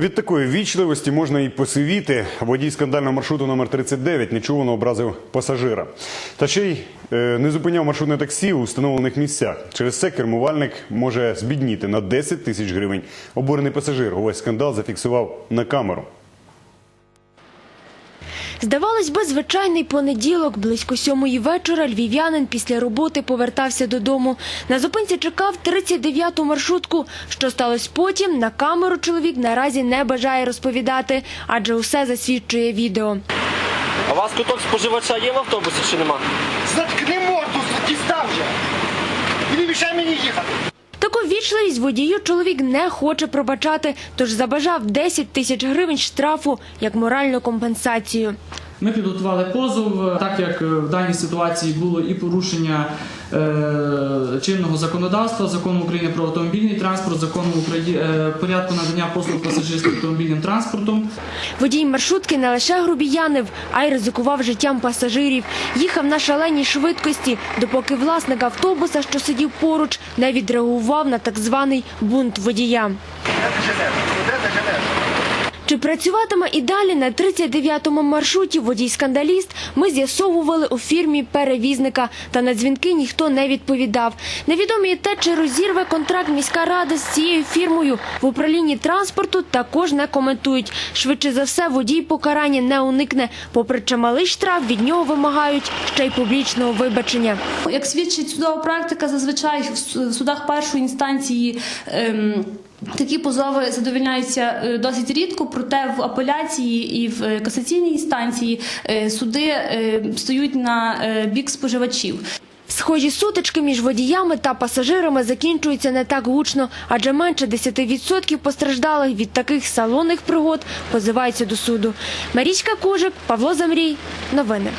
Від такої вічливості можна і посивіти. Водій скандального маршруту номер 39 нечувано образив пасажира. Та ще й е, не зупиняв маршрутне таксі у встановлених місцях. Через це кермувальник може збідніти на 10 тисяч гривень. Обурений пасажир увесь скандал зафіксував на камеру. Здавалось би, звичайний понеділок, близько сьомої вечора, львів'янин після роботи повертався додому. На зупинці чекав 39-ту маршрутку. Що сталося потім, на камеру чоловік наразі не бажає розповідати, адже усе засвідчує відео. А у вас куток споживача є в автобусі чи нема? Заткни морду, дістав вже! І не мішай мені їхати! Таку водію чоловік не хоче пробачати, тож забажав 10 тисяч гривень штрафу як моральну компенсацію. Ми підготували позов, е, так як е, в даній ситуації було і порушення е, чинного законодавства, закону України про автомобільний транспорт, закону України порядку надання послуг пасажирським автомобільним транспортом. Водій маршрутки не лише грубіянив, а й ризикував життям пасажирів. Їхав на шаленій швидкості, допоки власник автобуса, що сидів поруч, не відреагував на так званий бунт водія. Чи працюватиме і далі на 39-му маршруті водій-скандаліст, ми з'ясовували у фірмі перевізника. Та на дзвінки ніхто не відповідав. Невідомі те, чи розірве контракт міська рада з цією фірмою. В управлінні транспорту також не коментують. Швидше за все, водій покарання не уникне. Попри чималий штраф, від нього вимагають ще й публічного вибачення. Як свідчить судова практика, зазвичай в судах першої інстанції. Ем, Такі позови задовольняються е, досить рідко, проте в апеляції і в е, касаційній інстанції е, суди стають на бік споживачів. Схожі сутички між водіями та пасажирами закінчуються не так гучно, адже менше 10% постраждалих від таких салонних пригод позиваються до суду. Марічка Кужик, Павло Замрій. Новини.